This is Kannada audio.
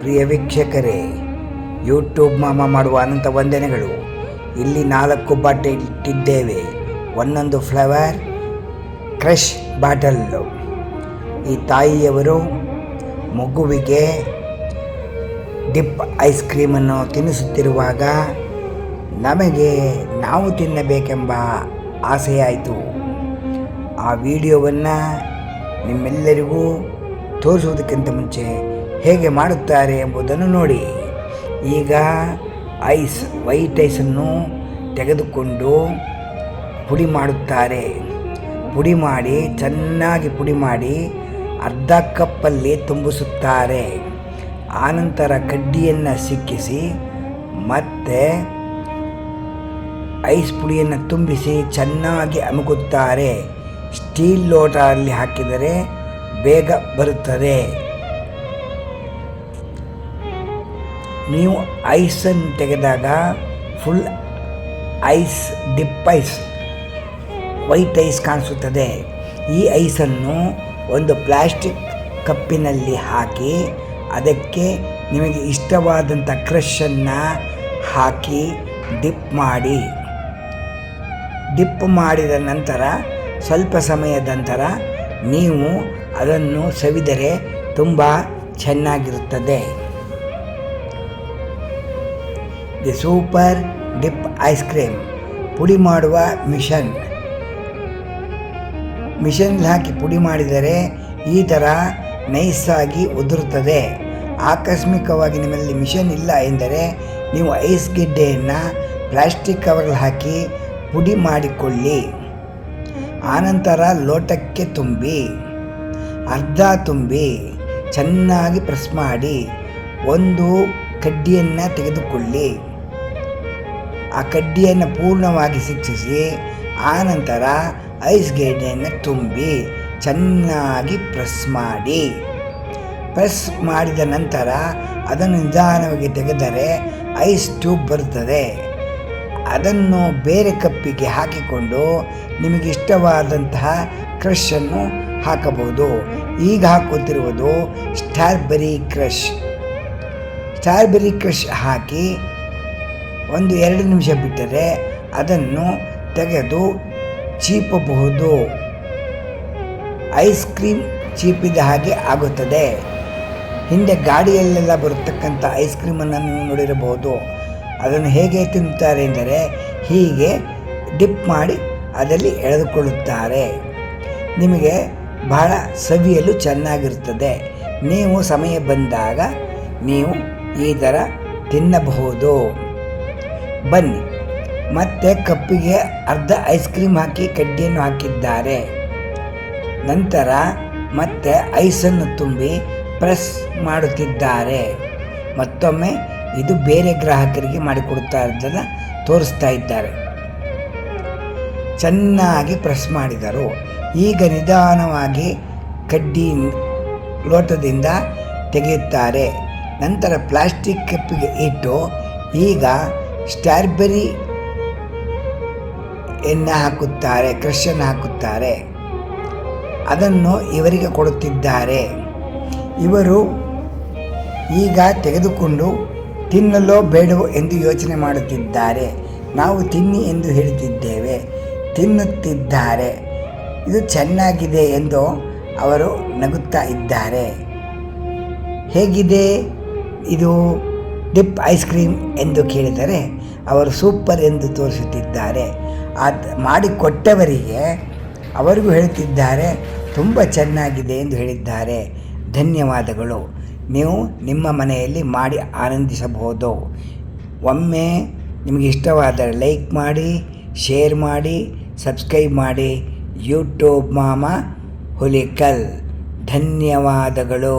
ಪ್ರಿಯ ವೀಕ್ಷಕರೇ ಯೂಟ್ಯೂಬ್ ಮಾಮ ಮಾಡುವ ಅನಂತ ವಂದನೆಗಳು. ಇಲ್ಲಿ ನಾಲ್ಕು ಬಾಟೆ ಇಟ್ಟಿದ್ದೇವೆ. ಒಂದೊಂದು ಫ್ಲವರ್ ಕ್ರಶ್ ಬಾಟಲ್ಲು ಈ ತಾಯಿಯವರು ಮಗುವಿಗೆ ಡಿಪ್ ಐಸ್ ಕ್ರೀಮನ್ನು ತಿನ್ನಿಸುತ್ತಿರುವಾಗ ನಮಗೆ ನಾವು ತಿನ್ನಬೇಕೆಂಬ ಆಸೆಯಾಯಿತು. ಆ ವಿಡಿಯೋವನ್ನು ನಿಮ್ಮೆಲ್ಲರಿಗೂ ತೋರಿಸುವುದಕ್ಕಿಂತ ಮುಂಚೆ ಹೇಗೆ ಮಾಡುತ್ತಾರೆ ಎಂಬುದನ್ನು ನೋಡಿ. ಈಗ ಐಸ್, ವೈಟ್ ಐಸನ್ನು ತೆಗೆದುಕೊಂಡು ಪುಡಿ ಮಾಡುತ್ತಾರೆ. ಪುಡಿ ಮಾಡಿ, ಚೆನ್ನಾಗಿ ಪುಡಿ ಮಾಡಿ ಅರ್ಧ ಕಪ್ಪಲ್ಲಿ ತುಂಬಿಸುತ್ತಾರೆ. ಆನಂತರ ಕಡ್ಡಿಯನ್ನು ಸಿಕ್ಕಿಸಿ, ಮತ್ತೆ ಐಸ್ ಪುಡಿಯನ್ನು ತುಂಬಿಸಿ ಚೆನ್ನಾಗಿ ಅಮುಕುತ್ತಾರೆ. ಸ್ಟೀಲ್ ಲೋಟದಲ್ಲಿ ಹಾಕಿದರೆ ಬೇಗ ಬರುತ್ತದೆ. ನೀವು ಐಸನ್ನು ತೆಗೆದಾಗ full ice, dip ice, white ice ಕಾಣಿಸುತ್ತದೆ. ಈ ಐಸನ್ನು ಒಂದು ಪ್ಲಾಸ್ಟಿಕ್ ಕಪ್ಪಿನಲ್ಲಿ ಹಾಕಿ ಅದಕ್ಕೆ ನಿಮಗೆ ಇಷ್ಟವಾದಂಥ ಕ್ರಷನ್ನು ಹಾಕಿ ಡಿಪ್ ಮಾಡಿ. ಡಿಪ್ ಮಾಡಿದ ನಂತರ, ಸ್ವಲ್ಪ ಸಮಯದ ನಂತರ ನೀವು ಅದನ್ನು ಸವಿದರೆ ತುಂಬ ಚೆನ್ನಾಗಿರುತ್ತದೆ. The super dip ice cream ಪುಡಿ ಮಾಡುವ ಮಿಷನ್. ಮಿಷನ್ ಹಾಕಿ ಪುಡಿ ಮಾಡಿದರೆ ಈ ಥರ ನೈಸಾಗಿ ಉದುರುತ್ತದೆ. ಆಕಸ್ಮಿಕವಾಗಿ ನಿಮ್ಮಲ್ಲಿ ಮಿಷನ್ ಇಲ್ಲ ಎಂದರೆ ನೀವು ಐಸ್ ಗೆಡ್ಡೆಯನ್ನು ಪ್ಲಾಸ್ಟಿಕ್ ಕವರ್ಲ್ಲಿ ಹಾಕಿ ಪುಡಿ ಮಾಡಿಕೊಳ್ಳಿ. ಆನಂತರ ಲೋಟಕ್ಕೆ ತುಂಬಿ, ಅರ್ಧ ತುಂಬಿ, ಚೆನ್ನಾಗಿ ಪ್ರೆಸ್ ಮಾಡಿ, ಒಂದು ಕಡ್ಡಿಯನ್ನು ತೆಗೆದುಕೊಳ್ಳಿ. ಆ ಕಡ್ಡಿಯನ್ನು ಪೂರ್ಣವಾಗಿ ಶಿಕ್ಷಿಸಿ ಆನಂತರ ಐಸ್ ಗೆಡ್ಡೆಯನ್ನು ತುಂಬಿ ಚೆನ್ನಾಗಿ ಪ್ರೆಸ್ ಮಾಡಿ. ಪ್ರೆಸ್ ಮಾಡಿದ ನಂತರ ಅದನ್ನು ನಿಧಾನವಾಗಿ ತೆಗೆದರೆ ಐಸ್ ಟ್ಯೂಬ್ ಬರುತ್ತದೆ. ಅದನ್ನು ಬೇರೆ ಕಪ್ಪಿಗೆ ಹಾಕಿಕೊಂಡು ನಿಮಗೆ ಇಷ್ಟವಾದಂತಹ ಕ್ರಷನ್ನು ಹಾಕಬಹುದು. ಈಗ ಹಾಕುತ್ತಿರುವುದು ಸ್ಟ್ರಾಬೆರಿ ಕ್ರಷ್. ಸ್ಟ್ರಾಬೆರಿ ಕ್ರಷ್ ಹಾಕಿ ಒಂದು ಎರಡು ನಿಮಿಷ ಬಿಟ್ಟರೆ ಅದನ್ನು ತೆಗೆದು ಚೀಪಬಹುದು. ಐಸ್ ಕ್ರೀಮ್ ಚೀಪಿದ ಹಾಗೆ ಆಗುತ್ತದೆ. ಹಿಂದೆ ಗಾಡಿಯಲ್ಲೆಲ್ಲ ಬರತಕ್ಕಂಥ ಐಸ್ ಕ್ರೀಮನ್ನು ನೀವು ನೋಡಿರಬಹುದು. ಅದನ್ನು ಹೇಗೆ ತಿನ್ನುತ್ತಾರೆ ಎಂದರೆ ಹೀಗೆ ಡಿಪ್ ಮಾಡಿ ಅದರಲ್ಲಿ ಎಳೆದುಕೊಳ್ಳುತ್ತಾರೆ. ನಿಮಗೆ ಬಹಳ ಸವಿಯಲು ಚೆನ್ನಾಗಿರುತ್ತದೆ. ನೀವು ಸಮಯ ಬಂದಾಗ ನೀವು ಈ ಥರ ತಿನ್ನಬಹುದು. ಬನ್ನಿ. ಮತ್ತೆ ಕಪ್ಪಿಗೆ ಅರ್ಧ ಐಸ್ ಕ್ರೀಮ್ ಹಾಕಿ ಕಡ್ಡಿಯನ್ನು ಹಾಕಿದ್ದಾರೆ. ನಂತರ ಮತ್ತೆ ಐಸನ್ನು ತುಂಬಿ ಪ್ರೆಸ್ ಮಾಡುತ್ತಿದ್ದಾರೆ. ಮತ್ತೊಮ್ಮೆ ಇದು ಬೇರೆ ಗ್ರಾಹಕರಿಗೆ ಮಾಡಿಕೊಡ್ತಾ ಇದ್ದನ್ನು ತೋರಿಸ್ತಾ ಇದ್ದಾರೆ. ಚೆನ್ನಾಗಿ ಪ್ರೆಸ್ ಮಾಡಿದರು. ಈಗ ನಿಧಾನವಾಗಿ ಕಡ್ಡಿ ಲೋಟದಿಂದ ತೆಗೆಯುತ್ತಾರೆ. ನಂತರ ಪ್ಲಾಸ್ಟಿಕ್ ಕಪ್ಪಿಗೆ ಇಟ್ಟು ಈಗ ಸ್ಟ್ರಾಬೆರಿ ಎಣ್ಣೆ ಹಾಕುತ್ತಾರೆ ಕ್ರಷನ್ನು ಹಾಕುತ್ತಾರೆ. ಅದನ್ನು ಇವರಿಗೆ ಕೊಡುತ್ತಿದ್ದಾರೆ. ಇವರು ಈಗ ತೆಗೆದುಕೊಂಡು ತಿನ್ನಲೋ ಬೇಡವೋ ಎಂದು ಯೋಚನೆ ಮಾಡುತ್ತಿದ್ದಾರೆ. ನಾವು ತಿನ್ನಿ ಎಂದು ಹೇಳುತ್ತಿದ್ದೇವೆ, ತಿನ್ನುತ್ತಿದ್ದಾರೆ. ಇದು ಚೆನ್ನಾಗಿದೆ ಎಂದು ಅವರು ನಗುತ್ತಾ ಇದ್ದಾರೆ. ಹೇಗಿದೆ ಇದು? ಡಿಪ್ ಐಸ್ ಕ್ರೀಮ್ ಎಂದು ಕೇಳಿದರೆ ಅವರು ಸೂಪರ್ ಎಂದು ತೋರಿಸುತ್ತಿದ್ದಾರೆ. ಅದು ಮಾಡಿಕೊಟ್ಟವರಿಗೆ ಅವರಿಗೂ ಹೇಳುತ್ತಿದ್ದಾರೆ, ತುಂಬ ಚೆನ್ನಾಗಿದೆ ಎಂದು ಹೇಳಿದ್ದಾರೆ. ಧನ್ಯವಾದಗಳು. ನೀವು ನಿಮ್ಮ ಮನೆಯಲ್ಲಿ ಮಾಡಿ ಆನಂದಿಸಬಹುದು. ಒಮ್ಮೆ ನಿಮಗೆ ಇಷ್ಟವಾದರೆ ಲೈಕ್ ಮಾಡಿ, ಶೇರ್ ಮಾಡಿ, ಸಬ್ಸ್ಕ್ರೈಬ್ ಮಾಡಿ. ಯೂಟ್ಯೂಬ್ ಮಾಮ ಹುಲಿಕಲ್. ಧನ್ಯವಾದಗಳು.